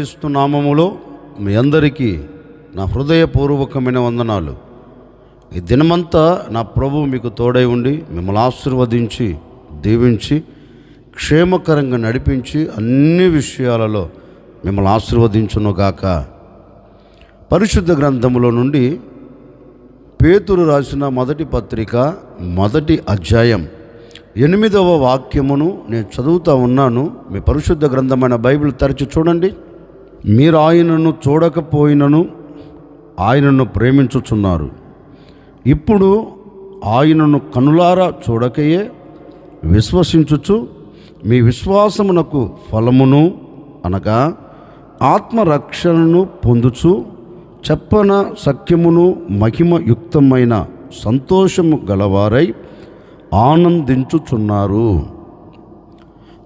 యేసుక్రీస్తు నామములో మీ అందరికీ నా హృదయపూర్వకమైన వందనాలు. ఈ దినమంతా నా ప్రభు మీకు తోడై ఉండి మిమ్మల్ని ఆశీర్వదించి దీవించి క్షేమకరంగా నడిపించి అన్ని విషయాలలో మిమ్మల్ని ఆశీర్వదించునుగాక పరిశుద్ధ గ్రంథములో నుండి పేతురు రాసిన మొదటి పత్రిక మొదటి అధ్యాయం ఎనిమిదవ వాక్యమును నేను చదువుతూ ఉన్నాను. మీ పరిశుద్ధ గ్రంథమైన బైబిల్ తరచి చూడండి. మీరు ఆయనను చూడకపోయినను ఆయనను ప్రేమించుచున్నారు. ఇప్పుడు ఆయనను కనులారా చూడకయే విశ్వసించుచు మీ విశ్వాసమునకు ఫలమును అనగా ఆత్మరక్షణను పొందుచు చెప్పన సఖ్యమును మహిమయుక్తమైన సంతోషము గలవారై ఆనందించుచున్నారు.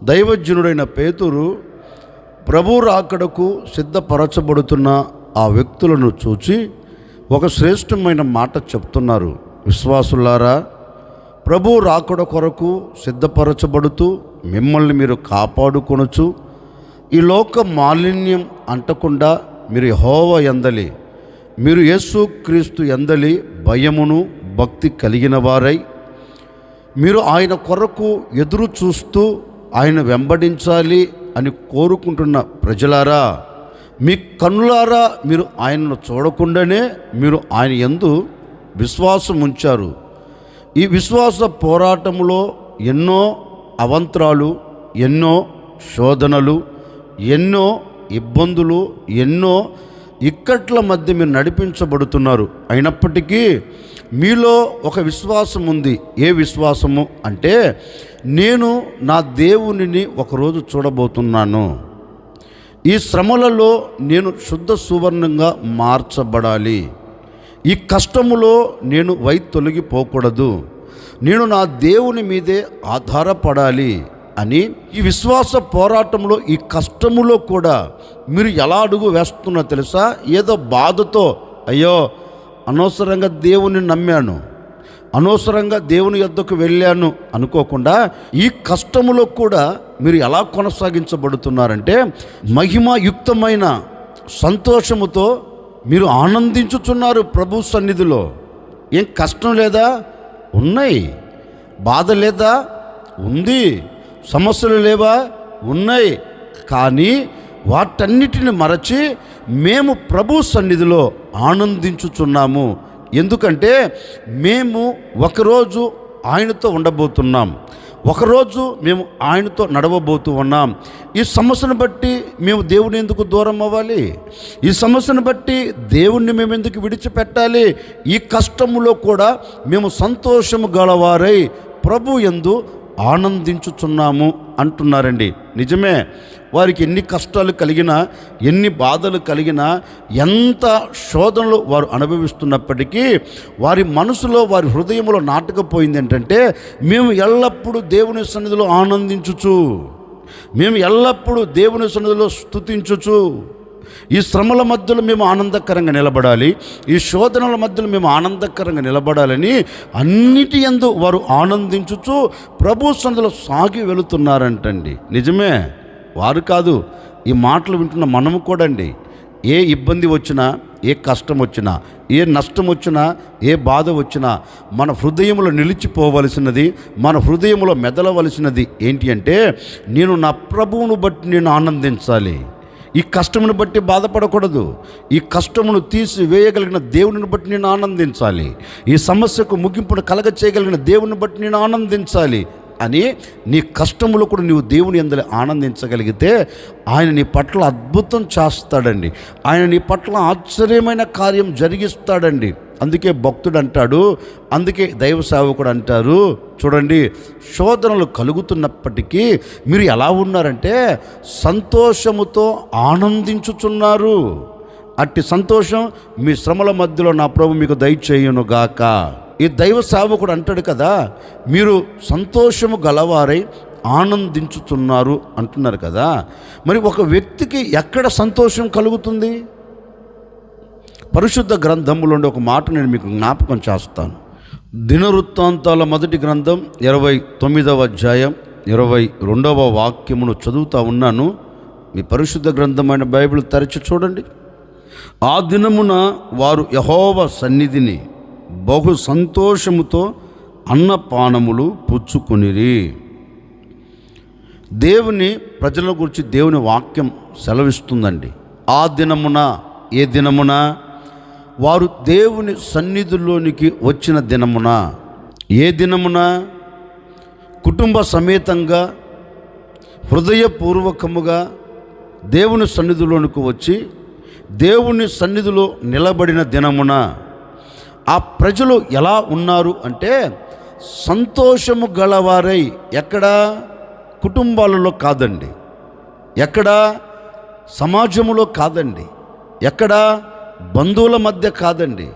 దైవజ్ఞుడైన పేతురు ప్రభు రాకడకు సిద్ధపరచబడుతున్న ఆ వ్యక్తులను చూచి ఒక శ్రేష్టమైన మాట చెప్తున్నారు. విశ్వాసులారా ప్రభు రాకడ కొరకు సిద్ధపరచబడుతూ మిమ్మల్ని మీరు కాపాడుకొనొచ్చు ఈ లోక మాలిన్యం అంటకుండా మీరు హోవ ఎందలి మీరు యేసు క్రీస్తు ఎందలి భయమును భక్తి కలిగిన వారై మీరు ఆయన కొరకు ఎదురు చూస్తూ ఆయన వెంబడించాలి అని కోరుకుంటున్న ప్రజలారా మీ కన్నులారా మీరు ఆయనను చూడకుండానే మీరు ఆయన ఎందు విశ్వాసం ఉంచారు. ఈ విశ్వాస పోరాటంలో ఎన్నో అవంతరాలు ఎన్నో శోధనలు ఎన్నో ఇబ్బందులు ఎన్నో ఇక్కట్ల మధ్య మీరు నడిపించబడుతున్నారు. అయినప్పటికీ మీలో ఒక విశ్వాసం ఉంది. ఏ విశ్వాసము? అంటే నేను నా దేవునిని ఒకరోజు చూడబోతున్నాను. ఈ శ్రమలలో నేను శుద్ధ సువర్ణంగా మార్చబడాలి. ఈ కష్టములో నేను వై తొలగిపోకూడదు. నేను నా దేవుని మీదే ఆధారపడాలి అని ఈ విశ్వాస పోరాటంలో ఈ కష్టములో కూడా మీరు ఎలా అడుగు వేస్తున్నా తెలుసా? ఏదో బాధతో అయ్యో అనవసరంగా దేవుని నమ్మాను అనవసరంగా దేవుని యొద్దకు వెళ్ళాను అనుకోకుండా ఈ కష్టములో కూడా మీరు ఎలా కొనసాగించబడుతున్నారంటే మహిమాయుక్తమైన సంతోషముతో మీరు ఆనందించుచున్నారు ప్రభు సన్నిధిలో. ఏం కష్టం లేదా? ఉన్నాయి. బాధ లేదా? ఉంది. సమస్యలు లేవా? ఉన్నాయి. కానీ వాటన్నిటిని మరచి మేము ప్రభు సన్నిధిలో ఆనందించుచున్నాము. ఎందుకంటే మేము ఒకరోజు ఆయనతో ఉండబోతున్నాం. ఒకరోజు మేము ఆయనతో నడవబోతూ ఉన్నాం. ఈ సమస్యను బట్టి మేము దేవుని ఎందుకు దూరం అవ్వాలి? ఈ సమస్యను బట్టి దేవుణ్ణి మేము ఎందుకు విడిచిపెట్టాలి? ఈ కష్టములో కూడా మేము సంతోషము గలవారై ప్రభు ఎందు ఆనందించుచున్నాము అంటున్నారండి. నిజమే వారికి ఎన్ని కష్టాలు కలిగినా ఎన్ని బాధలు కలిగినా ఎంత శోధనలు వారు అనుభవిస్తున్నప్పటికీ వారి మనసులో వారి హృదయంలో నాటకపోయింది ఏంటంటే మేము ఎల్లప్పుడూ దేవుని సన్నిధిలో ఆనందించుచు మేము ఎల్లప్పుడూ దేవుని సన్నిధిలో స్థుతించుచు ఈ శ్రమల మధ్యలో మేము ఆనందకరంగా నిలబడాలి ఈ శోధనల మధ్యలో మేము ఆనందకరంగా నిలబడాలని అన్నిటి ఎందు వారు ఆనందించుచు ప్రభు సందులో సాగి వెళుతున్నారంటండి. నిజమే? వారు కాదు ఈ మాటలు వింటున్న మనము కూడా అండి ఏ ఇబ్బంది వచ్చినా ఏ కష్టం వచ్చినా ఏ నష్టం వచ్చినా ఏ బాధ వచ్చినా మన హృదయంలో నిలిచిపోవలసినది మన హృదయంలో మెదలవలసినది ఏంటి అంటే నేను నా ప్రభువును బట్టి నేను ఆనందించాలి. ఈ కష్టమును బట్టి బాధపడకూడదు. ఈ కష్టమును తీసి వేయగలిగిన దేవుని బట్టి నేను ఆనందించాలి. ఈ సమస్యకు ముగింపును కలగ చేయగలిగిన దేవుని బట్టి నేను ఆనందించాలి. అని నీ కష్టములు కూడా నీవు దేవుని అందరి ఆనందించగలిగితే ఆయన నీ పట్ల అద్భుతం చేస్తాడండి. ఆయన నీ పట్ల ఆశ్చర్యమైన కార్యం జరిగిస్తాడండి. అందుకే భక్తుడు అంటాడు అందుకే దైవ సేవకుడు అంటారు చూడండి శోధనలు కలుగుతున్నప్పటికీ మీరు ఎలా ఉన్నారంటే సంతోషముతో ఆనందించుచున్నారు. అట్టి సంతోషం మీ శ్రమల మధ్యలో నా ప్రభు మీకు దయచేయునుగాక. ఈ దైవ సేవకుడు అంటాడు కదా మీరు సంతోషము గలవారై ఆనందించుతున్నారు అంటున్నారు కదా. మరి ఒక వ్యక్తికి ఎక్కడ సంతోషం కలుగుతుంది? పరిశుద్ధ గ్రంథములో ఉండే ఒక మాట నేను మీకు జ్ఞాపకం చేస్తాను. దినవృత్తాంతాల మొదటి గ్రంథం ఇరవై తొమ్మిదవ అధ్యాయం ఇరవై రెండవ వాక్యమును చదువుతూ ఉన్నాను. మీ పరిశుద్ధ గ్రంథమైన బైబిల్ తెరచి చూడండి. ఆ దినమున వారు యహోవ సన్నిధిని బహు సంతోషముతో అన్నపానములు పుచ్చుకొనిరి. దేవుని ప్రజల గురించి దేవుని వాక్యం సెలవిస్తుందండి. ఆ దినమున ఏ దినమున? వారు దేవుని సన్నిధిలోనికి వచ్చిన దినమున. ఏ దినమున? కుటుంబ సమేతంగా హృదయపూర్వకముగా దేవుని సన్నిధిలోనికి వచ్చి దేవుని సన్నిధిలో నిలబడిన దినమున. ఆ ప్రజలు ఎలా ఉన్నారు అంటే సంతోషము గలవారై ఎక్కడ? కుటుంబాలలో కాదండి. ఎక్కడ? సమాజములో కాదండి. ఎక్కడ? బంధువుల మధ్య కాదండి.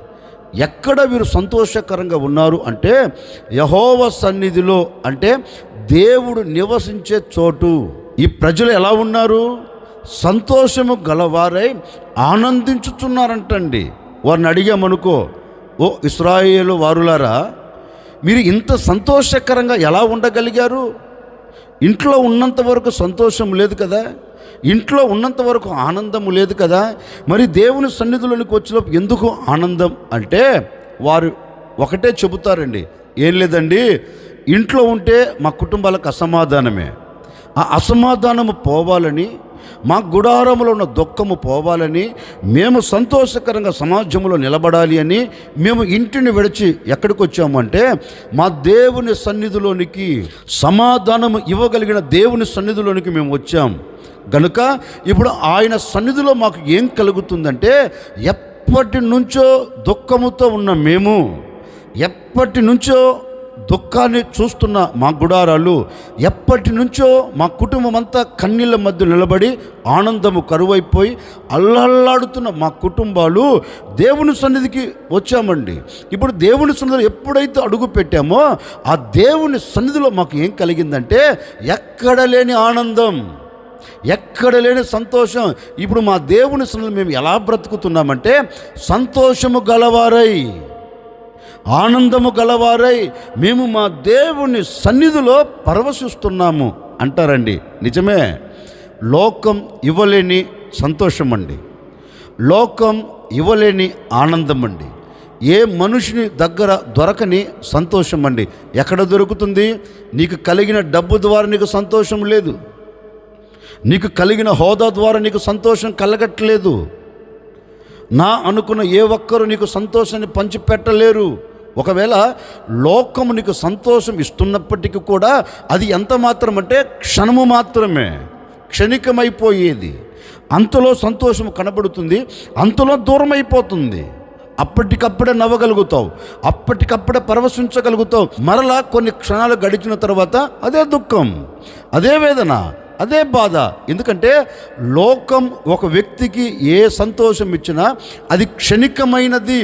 ఎక్కడ వీరు సంతోషకరంగా ఉన్నారు అంటే యహోవ సన్నిధిలో అంటే దేవుడు నివసించే చోటు. ఈ ప్రజలు ఎలా ఉన్నారు? సంతోషము గలవారై ఆనందించుతున్నారంటండి వారిని అడిగామనుకో ఓ ఇస్రాయేలు వారులారా మీరు ఇంత సంతోషకరంగా ఎలా ఉండగలిగారు? ఇంట్లో ఉన్నంత వరకు సంతోషం లేదు కదా? ఇంట్లో ఉన్నంత వరకు ఆనందము లేదు కదా? మరి దేవుని సన్నిధిలోనికి వచ్చినప్పుడు ఎందుకు ఆనందం? అంటే వారు ఒకటే చెబుతారండి ఏం లేదండి ఇంట్లో ఉంటే మా కుటుంబాలకు అసమాధానమే. ఆ అసమాధానము పోవాలని మా గుడారములో ఉన్న దుఃఖము పోవాలని మేము సంతోషకరంగా సమాజంలో నిలబడాలి అని మేము ఇంటిని విడిచి ఎక్కడికి వచ్చామంటే మా దేవుని సన్నిధిలోనికి సమాధానము ఇవ్వగలిగిన దేవుని సన్నిధిలోనికి మేము వచ్చాం. గనుక ఇప్పుడు ఆయన సన్నిధిలో మాకు ఏం కలుగుతుందంటే ఎప్పటి నుంచో దుఃఖముతో ఉన్న మేము ఎప్పటి నుంచో దుఃఖాన్ని చూస్తున్న మా గుడారాలు ఎప్పటి నుంచో మా కుటుంబం అంతా కన్నీళ్ళ మధ్య నిలబడి ఆనందము కరువైపోయి అల్లల్లాడుతున్న మా కుటుంబాలు దేవుని సన్నిధికి వచ్చామండి. ఇప్పుడు దేవుని సన్నిధిలో ఎప్పుడైతే అడుగు పెట్టామో ఆ దేవుని సన్నిధిలో మాకు ఏం కలిగిందంటే ఎక్కడ లేని ఆనందం ఎక్కడ లేని సంతోషం. ఇప్పుడు మా దేవుని సన్నిధిలో మేము ఎలా బ్రతుకుతున్నామంటే సంతోషము గలవారై. ఆనందము గలవారై మేము మా దేవుని సన్నిధిలో పరవశిస్తున్నాము. అంటారండి. నిజమే. లోకం ఇవ్వలేని సంతోషం అండి లోకం ఇవ్వలేని ఆనందం అండి ఏ మనుషుని దగ్గర దొరకని సంతోషం అండి ఎక్కడ దొరుకుతుంది? నీకు కలిగిన డబ్బు ద్వారా నీకు సంతోషం లేదు. నీకు కలిగిన హోదా ద్వారా నీకు సంతోషం కలగట్లేదు. నా అనుకున్న ఏ ఒక్కరు నీకు సంతోషాన్ని పంచిపెట్టలేరు. ఒకవేళ లోకము నీకు సంతోషం ఇస్తున్నప్పటికీ కూడా అది ఎంత మాత్రం అంటే క్షణము మాత్రమే. క్షణికమైపోయేది. అంతలో సంతోషం కనబడుతుంది అంతలో దూరం అయిపోతుంది అప్పటికప్పుడే నవ్వగలుగుతావు అప్పటికప్పుడే పరవశించగలుగుతావు. మరలా కొన్ని క్షణాలు గడిచిన తర్వాత అదే దుఃఖం అదే వేదన అదే బాధ. ఎందుకంటే లోకం ఒక వ్యక్తికి ఏ సంతోషం ఇచ్చినా అది క్షణికమైనది.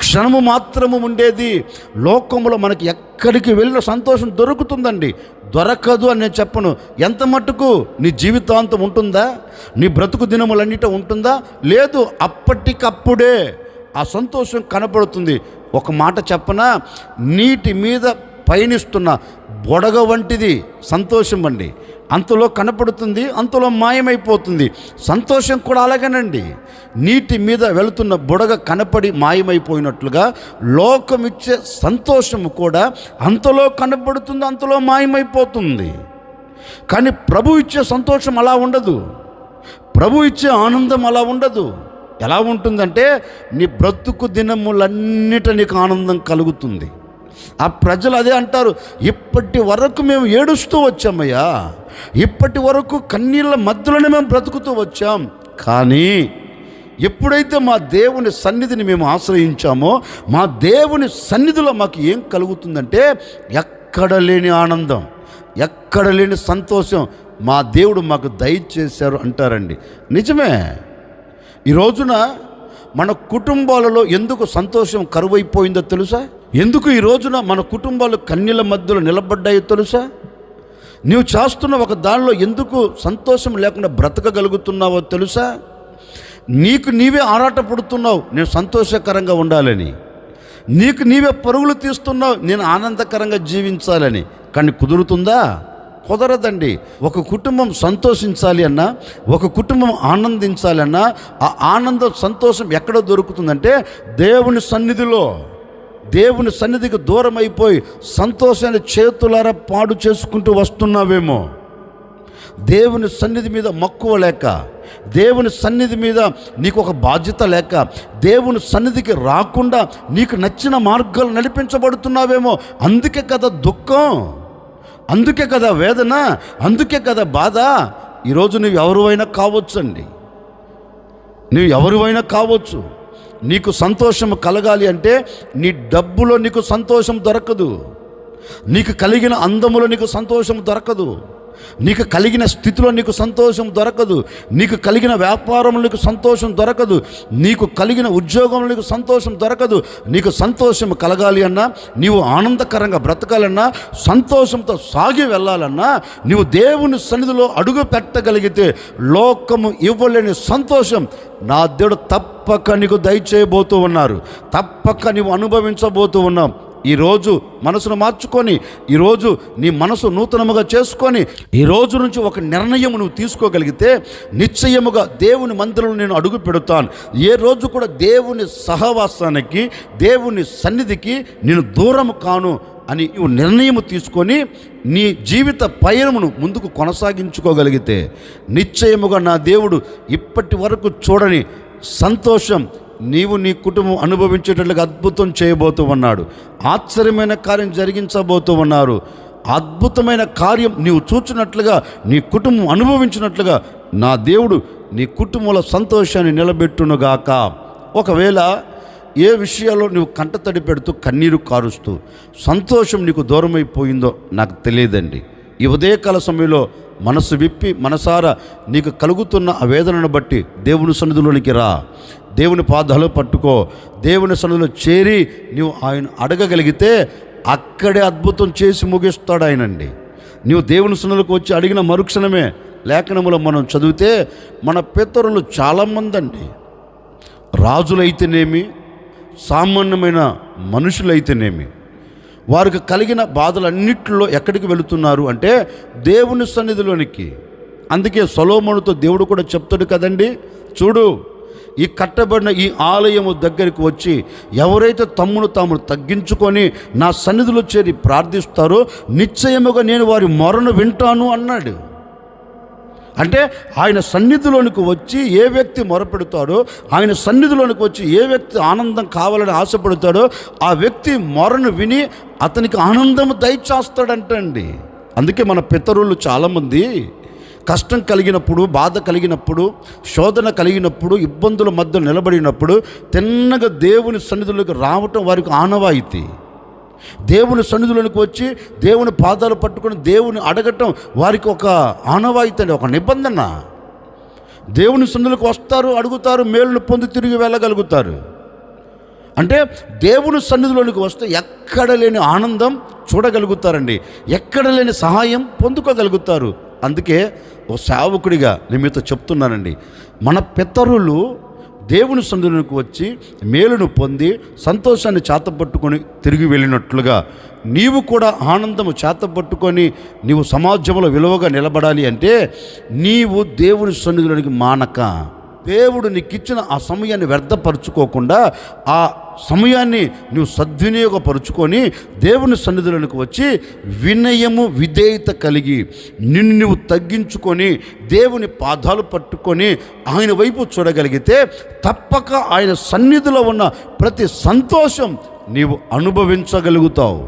క్షణము మాత్రము ఉండేది. లోకంలో మనకి ఎక్కడికి వెళ్ళిన సంతోషం దొరుకుతుందండి. దొరకదు అని నేను చెప్పను. ఎంత మట్టుకు? నీ జీవితాంతం ఉంటుందా? నీ బ్రతుకు దినములన్నిట ఉంటుందా? లేదు అప్పటికప్పుడే ఆ సంతోషం కనపడుతుంది ఒక మాట చెప్పనా? నీటి మీద పయనిస్తున్న బొడగ వంటిది సంతోషం అండి. అంతలో కనపడుతుంది అంతలో మాయమైపోతుంది. సంతోషం కూడా అలాగేనండి. నీటి మీద వెళుతున్న బుడగ కనపడి మాయమైపోయినట్లుగా లోకమిచ్చే సంతోషము కూడా అంతలో కనపడుతుంది అంతలో మాయమైపోతుంది. కానీ ప్రభు ఇచ్చే సంతోషం అలా ఉండదు. ప్రభు ఇచ్చే ఆనందం అలా ఉండదు. ఎలా ఉంటుందంటే నీ బ్రతుకు దినములన్నిట నీకు ఆనందం కలుగుతుంది. ఆ ప్రజలు అదే అంటారు ఇప్పటి వరకు మేము ఏడుస్తూ వచ్చామయ్యా. ఇప్పటి వరకు కన్నీళ్ళ మధ్యలోనే మేము బ్రతుకుతూ వచ్చాం. కానీ ఎప్పుడైతే మా దేవుని సన్నిధిని మేము ఆశ్రయించామో మా దేవుని సన్నిధిలో మాకు ఏం కలుగుతుందంటే ఎక్కడ లేని ఆనందం ఎక్కడ లేని సంతోషం మా దేవుడు మాకు దయచేశారు అంటారండి. నిజమే? ఈ రోజున మన కుటుంబాలలో ఎందుకు సంతోషం కరువైపోయిందో తెలుసా? ఎందుకు ఈ రోజున మన కుటుంబాలు కన్నీళ్ళ మధ్యలో నిలబడ్డాయో తెలుసా? నీవు చేస్తున్న ఒక దానిలో ఎందుకు సంతోషం లేకుండా బ్రతకగలుగుతున్నావో తెలుసా? నీకు నీవే ఆరాటపడుతున్నావు నేను సంతోషకరంగా ఉండాలని. నీకు నీవే పరుగులు తీస్తున్నావు నేను ఆనందకరంగా జీవించాలని. కానీ కుదురుతుందా? కుదరదండి. ఒక కుటుంబం సంతోషించాలి అన్నా ఒక కుటుంబం ఆనందించాలన్నా ఆ ఆనందం సంతోషం ఎక్కడ దొరుకుతుందంటే దేవుని సన్నిధిలో. దేవుని సన్నిధికి దూరం అయిపోయి సంతోషాన్ని చేతులారా పాడు చేసుకుంటూ వస్తున్నావేమో. దేవుని సన్నిధి మీద మక్కువ లేక దేవుని సన్నిధి మీద నీకు ఒక బాధ్యత లేక దేవుని సన్నిధికి రాకుండా నీకు నచ్చిన మార్గాలు నడిపించబడుతున్నావేమో. అందుకే కదా దుఃఖం అందుకే కదా వేదన అందుకే కదా బాధ. ఈరోజు నువ్వు ఎవరువైనా కావచ్చండి. నువ్వు అయినా కావచ్చు. నీకు సంతోషం కలగాలి అంటే నీ డబ్బులో నీకు సంతోషం దొరకదు. నీకు కలిగిన అందములో నీకు సంతోషం దొరకదు. నీకు కలిగిన స్థితిలో నీకు సంతోషం దొరకదు. నీకు కలిగిన వ్యాపారంలో నీకు సంతోషం దొరకదు. నీకు కలిగిన ఉద్యోగంలో నీకు సంతోషం దొరకదు. నీకు సంతోషం కలగాలి అన్నా నీవు ఆనందకరంగా బ్రతకాలన్నా సంతోషంతో సాగి వెళ్ళాలన్నా నీవు దేవుని సన్నిధిలో అడుగు పెట్టగలిగితే లోకము ఇవ్వలేని సంతోషం నా దేవుడు తప్పక నీకు దయచేయబోతూ ఉన్నారు. తప్పక నీవు అనుభవించబోతూ ఉన్నావు. ఈరోజు మనసును మార్చుకొని ఈరోజు నీ మనసు నూతనముగా చేసుకొని ఈ రోజు నుంచి ఒక నిర్ణయం నువ్వు తీసుకోగలిగితే నిశ్చయముగా దేవుని మందిరంలో నేను అడుగు పెడతాను. ఏ రోజు కూడా దేవుని సహవాసానికి దేవుని సన్నిధికి నేను దూరం కాను అని నువ్వు నిర్ణయం తీసుకొని నీ జీవిత పయనమును ముందుకు కొనసాగించుకోగలిగితే నిశ్చయముగా నా దేవుడు ఇప్పటి వరకు చూడని సంతోషం నీవు నీ కుటుంబం అనుభవించేటట్లుగా అద్భుతం చేయబోతూ ఉన్నాడు. ఆశ్చర్యమైన కార్యం జరిగించబోతూ ఉన్నారు. అద్భుతమైన కార్యం నీవు చూచినట్లుగా నీ కుటుంబం అనుభవించినట్లుగా నా దేవుడు నీ కుటుంబంలో సంతోషాన్ని నిలబెట్టునుగాక. ఒకవేళ ఏ విషయాల్లో నువ్వు కంటతడి పెడుతూ కన్నీరు కారుస్తూ సంతోషం నీకు దూరమైపోయిందో నాకు తెలియదండి. ఈ ఉదయకాల సమయంలో మనసు విప్పి మనసారా నీకు కలుగుతున్న ఆ వేదనను బట్టి దేవుని సన్నిధిలోనికి రా. దేవుని పాదాలు పట్టుకో. దేవుని సన్నిధిలో చేరి నీవు ఆయన అడగగలిగితే అక్కడే అద్భుతం చేసి ముగిస్తాడు ఆయనండి. నీవు దేవుని సన్నిధిలోకి వచ్చి అడిగిన మరుక్షణమే లేఖనములో మనం చదివితే మన పితరులు చాలామంది అండి రాజులైతేనేమి సామాన్యమైన మనుషులైతేనేమి వారికి కలిగిన బాధలన్నిటిలో ఎక్కడికి వెళుతున్నారు అంటే దేవుని సన్నిధిలోనికి. అందుకే సొలోమోనుతో దేవుడు కూడా చెప్తాడు కదండి చూడు ఈ కట్టబడిన ఈ ఆలయము దగ్గరికి వచ్చి ఎవరైతే తమ్మును తాము తగ్గించుకొని నా సన్నిధిలో చేరి ప్రార్థిస్తారో నిశ్చయముగా నేను వారి మొరను వింటాను అన్నాడు. అంటే ఆయన సన్నిధిలోనికి వచ్చి ఏ వ్యక్తి మొరపెడతాడో ఆయన సన్నిధిలోనికి వచ్చి ఏ వ్యక్తి ఆనందం కావాలని ఆశపడతాడో ఆ వ్యక్తి మొరను విని అతనికి ఆనందం దయచేస్తాడంటండి. అందుకే మన పితరులు చాలామంది కష్టం కలిగినప్పుడు బాధ కలిగినప్పుడు శోధన కలిగినప్పుడు ఇబ్బందుల మధ్య నిలబడినప్పుడు తిన్నగా దేవుని సన్నిధిలోకి రావటం వారికి ఆనవాయితీ. దేవుని సన్నిధులకు వచ్చి దేవుని పాదాలు పట్టుకొని దేవుని అడగటం వారికి ఒక ఆనవాయితీ ఒక నిబంధన. దేవుని సన్నిధిలోకి వస్తారు అడుగుతారు మేలును పొంది తిరిగి వెళ్ళగలుగుతారు. అంటే దేవుని సన్నిధిలోనికి వస్తే ఎక్కడ లేని ఆనందం చూడగలుగుతారండి. ఎక్కడ లేని సహాయం పొందుకోగలుగుతారు. అందుకే ఓ సేవకుడిగా నేను మీతో చెప్తున్నానండి. మన పితరులు దేవుని సందులకు వచ్చి మేలును పొంది సంతోషాన్ని చేతపట్టుకొని తిరిగి వెళ్ళినట్లుగా నీవు కూడా ఆనందము చేతపట్టుకొని నీవు సమాజంలో విలువగా నిలబడాలి అంటే నీవు దేవుని సన్నిధిలోనికి మానక. దేవుడు నీకు ఇచ్చిన ఆ సమయాన్ని వ్యర్థపరచుకోకుండా ఆ సమయాన్ని నువ్వు సద్వినియోగపరుచుకొని దేవుని సన్నిధులకు వచ్చి వినయము విధేయత కలిగి నిన్ను నువ్వు తగ్గించుకొని దేవుని పాదాలు పట్టుకొని ఆయన వైపు చూడగలిగితే తప్పక ఆయన సన్నిధిలో ఉన్న ప్రతి సంతోషం నీవు అనుభవించగలుగుతావు.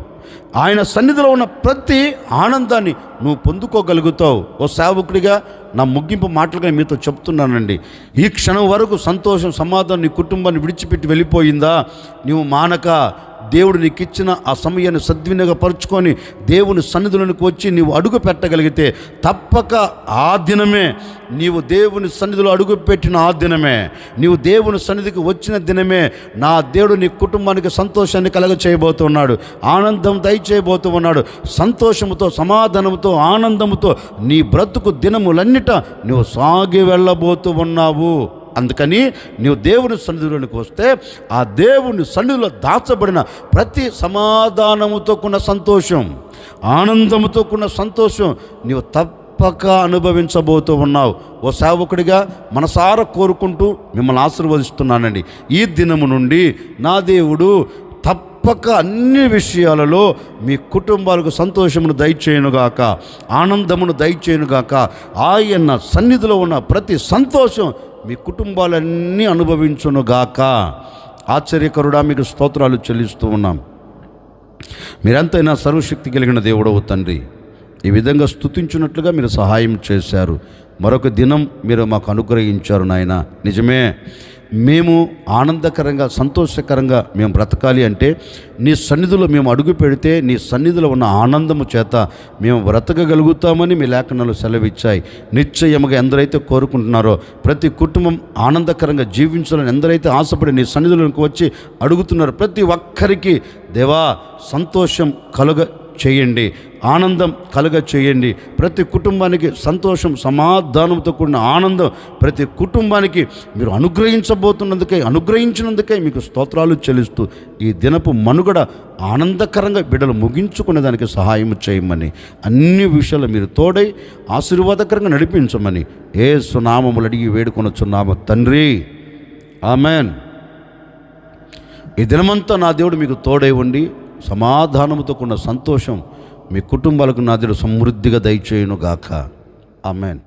ఆయన సన్నిధిలో ఉన్న ప్రతి ఆనందాన్ని నువ్వు పొందుకోగలుగుతావు. ఓ సేవకుడిగా నా ముగింపు మాటలుగా మీతో చెప్తున్నానండి. ఈ క్షణం వరకు సంతోషం సమాధానం నీ కుటుంబాన్ని విడిచిపెట్టి వెళ్ళిపోయిందా? నువ్వు మానక దేవుడు నీకు ఇచ్చిన ఆ సమయాన్ని సద్వినియోగపరుచుకొని దేవుని సన్నిధులకు వచ్చి నీవు అడుగు పెట్టగలిగితే తప్పక ఆ దినమే నీవు దేవుని సన్నిధిలో అడుగు పెట్టిన ఆ దినమే. నీవు దేవుని సన్నిధికి వచ్చిన దినమే నా దేవుడు నీ కుటుంబానికి సంతోషాన్ని కలగ చేయబోతున్నాడు ఆనందం దయచేయబోతూ ఉన్నాడు సంతోషముతో సమాధానంతో ఆనందముతో నీ బ్రతుకు దినములన్నిట నువ్వు సాగి వెళ్ళబోతూ ఉన్నావు. అందుకని నీవు దేవుని సన్నిధిలోనికి వస్తే ఆ దేవుని సన్నిధిలో దాచబడిన ప్రతి సమాధానముతో కూడిన సంతోషం ఆనందముతో కూడిన సంతోషం నీవు తప్పక అనుభవించబోతూ ఉన్నావు. ఓ సేవకుడిగా మనసారా కోరుకుంటూ మిమ్మల్ని ఆశీర్వదిస్తున్నానండి. ఈ దినము నుండి నా దేవుడు తప్పక అన్ని విషయాలలో మీ కుటుంబాలకు సంతోషమును దయచేయునుగాక ఆనందమును దయచేయునుగాక ఆయన సన్నిధిలో ఉన్న ప్రతి సంతోషం మీ కుటుంబాలన్నీ అనుభవించునుగాక. ఆశ్చర్యకరుడా మీకు స్తోత్రాలు చెల్లిస్తూ ఉన్నాం. మీరంతైనా సర్వశక్తి కలిగిన దేవుడవు తండ్రి. ఈ విధంగా స్తుతించినట్లుగా మీరు సహాయం చేశారు. మరొక దినం మీరు మాకు అనుగ్రహించారు నాయన. నిజమే. మేము ఆనందకరంగా సంతోషకరంగా మేము బ్రతకాలి అంటే నీ సన్నిధిలో మేము అడుగు పెడితే నీ సన్నిధిలో ఉన్న ఆనందము చేత మేము బ్రతకగలుగుతామని మీ లేఖనాలు సెలవిచ్చాయి. నిశ్చయముగా ఎందరైతే కోరుకుంటున్నారో ప్రతి కుటుంబం ఆనందకరంగా జీవించాలని ఎందరైతే ఆశపడి నీ సన్నిధిలోకి వచ్చి అడుగుతున్నారో ప్రతి ఒక్కరికి దేవా సంతోషం కలుగ చేయండి. ఆనందం కలుగ చేయండి. ప్రతి కుటుంబానికి సంతోషం సమాధానంతో కూడిన ఆనందం ప్రతి కుటుంబానికి మీరు అనుగ్రహించబోతున్నందుకై అనుగ్రహించినందుకై మీకు స్తోత్రాలు చెల్లిస్తూ ఈ దినపు మనుగడ ఆనందకరంగా బిడ్డలు ముగించుకునే దానికి సహాయం చేయమని అన్ని విషయాలు మీరు తోడై ఆశీర్వాదకరంగా నడిపించమని ఏ సునామములు అడిగి వేడుకొనొచ్చున్నాము తండ్రి. ఆమెన్. ఈ దినమంతా నా దేవుడు మీకు తోడై ఉండి సమాధానముతో కూడిన సంతోషం మీ కుటుంబాలకు నా దేవుడు సమృద్ధిగా దయచేయునుగాక. ఆమెన్.